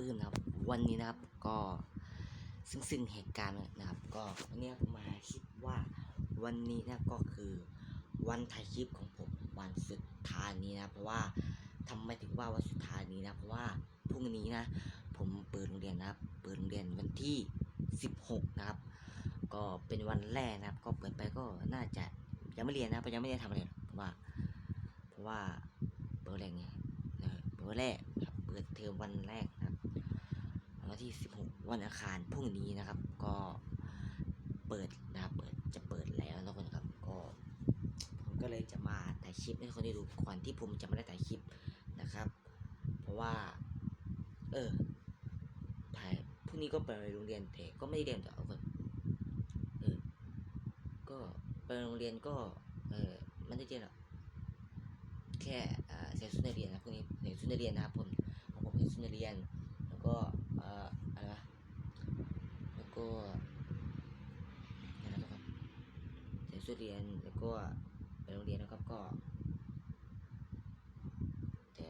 ปื้มนะครับ วันนี้นะครับก็ซึ่งซึ่งเหตุการณ์นะครับ ก็วันนี้ผมาคิดว่าวันนี้นะก็คือวันถ่ายคลิปของผมวันสุดท้ายนี้นะเพราะว่าทำไมถึงว่าวันสุดท้ายนี้นะเพราะว่าพรุ่งนี้นะ ผมเปิดโรงเรียนนะครับ เปิดโรงเรียนวันที่ 16 นะครับ ก็เป็นวันแรกนะครับ ก็เปิดไปก็น่าจะยังไม่เรียนนะเพราะยังไม่ได้ทำอะไรเพราะว่า เพราะว่าเปิดแรกไงเออเปิดแรกครับเปิดเทอมวันแรก วันที่ 16 วันอังคารพรุ่งนี้นะครับ ก็เปิดนะครับเปิดจะเปิดแล้วนะทุกคนครับก็ผมก็เลยจะมาถ่ายคลิปให้คนได้ดูก่อนที่ผมจะไม่ได้ถ่ายคลิปนะครับ เพราะว่า เออถ่ายพรุ่งนี้ก็ไปโรงเรียนแต่ก็ไม่ได้เรียนต่อทุกคนเออก็ไปโรงเรียนก็ เออไม่ได้เรียนหรอแค่อ่าใส่ชุนเรียนนะพวกนี้ใส่ชุนเรียนนะครับผมของผมใส่ชุนเรียน แล้วก็ อะไรวะแล้วก็นะครับใส่ชุดเรียนแล้วก็ไปโรงเรียนนะครับก็ แต่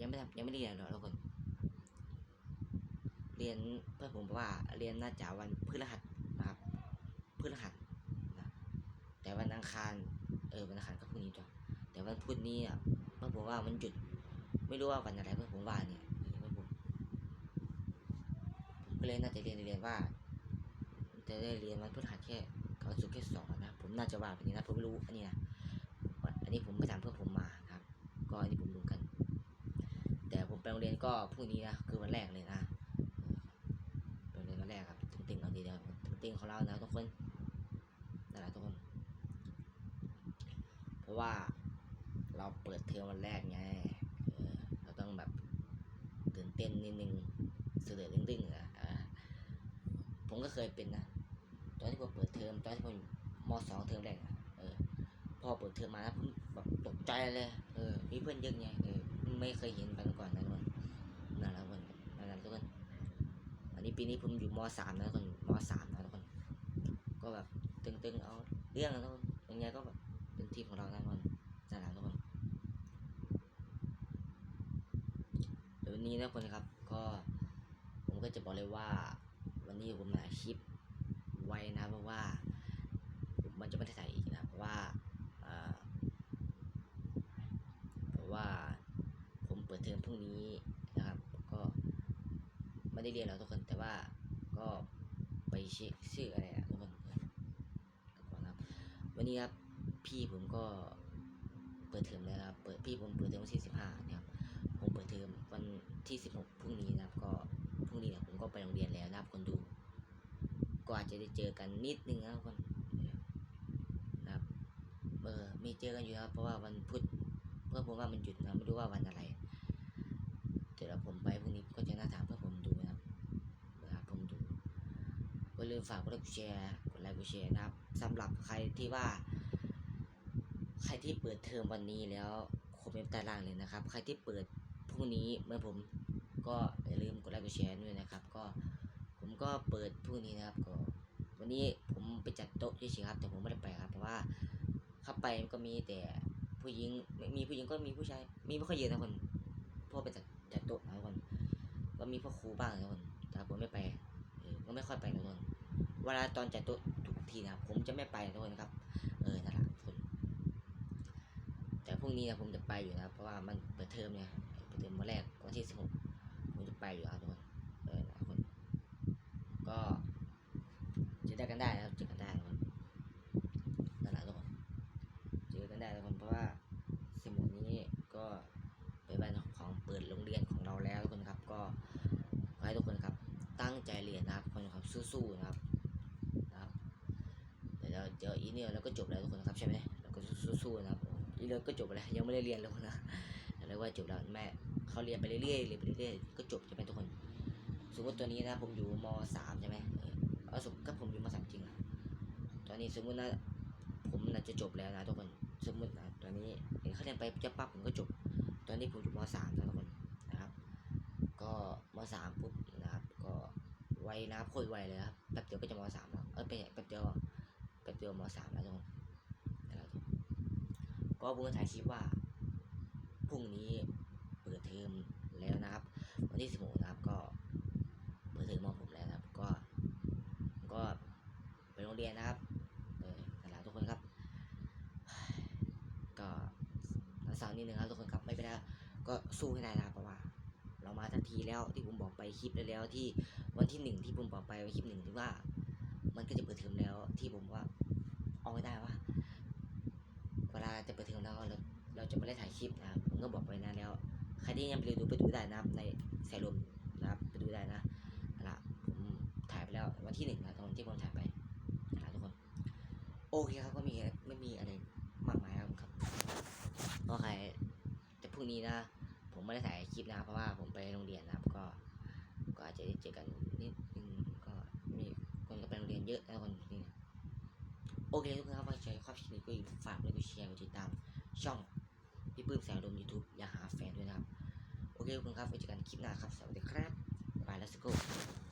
ยังไม่ทำยังไม่ด้เรียนหรอกทุกคน เรียนเพื่อนผมบอกว่าเรียนน่าจะวันพฤหัสนะครับพฤหัสนะแต่วันอังคารเออวันอังคารก็พรุ่งนี้จ้ะแต่วันพุธนี้อะเพื่อนผมว่ามันหยุด ไม่รู้ว่าวันอะไรเพื่อนผมว่าเนี่ยเออเพื่อนผมผม ก็เลยน่าจะเรียนเรียนว่าจะได้เรียนวันพฤหัสแค่กับวันศุกแค่สองนะผมน่าจะว่าแบบนี้นะผมไม่รู้อันนี้นะอันนี้ผมไปถามเพื่อนผมมาครับ ก็อันนี้ผมรู้กัน แต่ผมไปโรงเรียนก็พรุ่งนี้นะคือวันแรกเลยนะไปโรงเรียนวันแรกครับตึงๆเอาดีเดียวตึงๆของเรานะทุกคนนั่นแหละทุกคน เพราะว่าเราเปิดเทอมวันแรกไงเราต้องแบบตื่นเต้นนิดนึงเสือดึงๆอะ ผมก็เคยเป็นนะตอนที่ผมเปิดเทอมตอนที่ผมอยู่มสองเทอมแรกอะเออพอเปิดเทอมมานะผมแบบตกใจเลยเออมีเพื่อนเยอะไงเออไม่เคยเห็นมาก่อนนะทุกคนนั่นแหละทุกคนนั่นแหละทุกคนอันนี้ปีนี้ผมอยู่มสามนะทุกคนมสามนะทุกคน ก็แบบตึงๆเอาเรื่องนะทุกคนยังไงก็แบบเป็นทีมของเรานะทุกคนนั่นแหละทุกคนเดี๋ยววันนี้นะทุกคนครับก็ผมก็จะบอกเลยว่า วันนี้ผมมาคลิปไว้นะเพราะว่ามันจะไม่ได้ถ่ายอีกนะเพราะว่าเพราะว่าผมเปิดเทอมพรุ่งนี้นะครับ ก็ไม่ได้เรียนแล้วทุกคนแต่ว่าก็ไปเช็คชื่ออะไรนะทุกคนนะครับวันนี้ครับพี่ผมก็เปิดเทอมแล้วครับเปิดพี่ผมเปิดเทอมวันที่สิบห้านะครับผมเปิดเทอมวันที่สิบหกพรุ่งนี้นะครับก็ จะได้เจอกันนิดนึงนะครับคนนะครับเออมีเจอกันอยู่ครับ เพราะว่าวันพุธเพื่อผมว่ามันหยุดนะไม่รู้ว่าวันอะไรเดี๋ยวผมไปพรุ่งนี้ก็จะน่าถามเพื่อผมดูนะครับนะครับผมดูก็ลืมฝากกดไลค์กดแชร์กดไลค์กดแชร์นะครับสำหรับใครที่ว่า ใครที่เปิดเทอมวันนี้แล้วคอมเมนต์ใต้ล่างเลยนะครับ ใครที่เปิดพรุ่งนี้เมื่อผมก็อย่าลืมกดไลค์กดแชร์ด้วยนะครับ ก็ผมก็เปิดพรุ่งนี้นะครับก็ วันนี้ผมไปจัดโต๊ะเฉยๆครับ แต่ผมไม่ได้ไปครับ เพราะว่าเข้าไปมันก็มีแต่ผู้หญิงมีผู้หญิงก็มีผู้ชายมีไม่ค่อยเยอะนะคนพราะไปจัดจัดโต๊ะนะคนก็มีพ่อครูบ้างนะคนแต่ผมไม่ไปก็ไม่ค่อยไปนะคนเวลาตอนจัดโต๊ะทุกทีนะครับผมจะไม่ไปนะทุกคนครับ เออนั่นแหละทุกคนแต่พรุ่งนี้นะผมจะไปอยู่นะเพราะว่ามันเปิดเทอมเนี่ยเปิดเทอมวันแรกวันที่สิบหกผมจะไปอยู่ครับทุกคนเออนะทุกคนก็เจอกันได้นะครับเจอกันได้ทุกคนนั่นแหละทุกคนเจอกัน ได้ทุกคนเพราะว่าสมุดนี้ก็เป็นวันของเปิดโรงเรียนของเราแล้วทุกคนครับ ก็ขอให้ทุกคนครับตั้งใจเรียนนะครับคนครับสู้ๆนะครับนะครับเดี๋ยวเดี๋ยวอีเนี่ยเราก็จบแล้วทุกคนครับใช่ไหมเราก็สู้ๆนะครับอีเลิฟก็จบแล้วยังไม่ได้เรียนเลยนะเรียกว่าจบแล้วแม่เขาเรียนไปเรื่อยๆเรียนไปเรื่อยๆก็จบใช่ไหมทุกคนสมมติตัวนี้นะผมอยู่มสามใช่ไหมเอาสมมติก็ผมอยู่มสามจริงอะตอนนี้สมมตินะผมน่าจะจบแล้วนะทุกคน สมมตินะตอนนี้เขาเรียนไปจะปั๊บผมก็จบ ตอนนี้ผมจบม .3 แล้วทุกคนนะครับ ก็ม .3 ปุ๊บนะครับ ก็ไวนะครับไวเลยครับแป๊บเดียวก็จะม .3 แล้วเออไปแป๊บเดียวแป๊บเดียวม .3 แล้วทุกคนนะครับก็ผมก็ถ่ายคลิปว่าพรุ่งนี้เปิดเทอมแล้วนะครับ วันที่สิบหกนะครับก็เปิดเทอมมอผมแล้วนะครับ ก็ ก็ไปโรงเรียนนะครับ นิดนึงครับทุกคนครับไม่เพราะว่า เรามาทันทีแล้วที่ผมบอกไปคลิปแล้วที่วันที่หนึ่งที่ผมบอกไปคลิปหนึ่งที่ว่า มันก็จะเปิดเทอมแล้วที่ผมว่าเอาไม่ได้ว่าเวลาจะเปิดเทอมแล้วเราเราจะไม่ได้ถ่ายคลิปนะครับผมก็บอกไปนานแล้วใครที่ยังไปดูไปดูได้นะครับ ในสายลมนะครับไปดูได้นะนะละผมถ่ายไปแล้ววันที่หนึ่งนะตอนที่ผมถ่ายไปนะทุกคน โอเคครับก็มีไม่มีอะไรมากมายครับครับก็ใครแต่พ รุ่งนี้นะ ผมไม่ได้ถ่ายคลิปนะครับเพราะว่าผมไปโรงเรียนนะครับก็ ก็อาจจะได้เจอกันนิดนึงก็มีคนก็ไปโรงเรียนเยอะนะคนนี่โอเคทุกคนครับว่าใช้ความคิดก็อย่าฝากดไลค์กดแชร์กดติดตาม ช่องพี่ปื้มแสงดมยูทูบอย่าหาแฟนด้วยนะครับ โอเคทุกคนครับไว้เจอกันคลิปหน้าครับสวัสดีครับบายแล้วสู้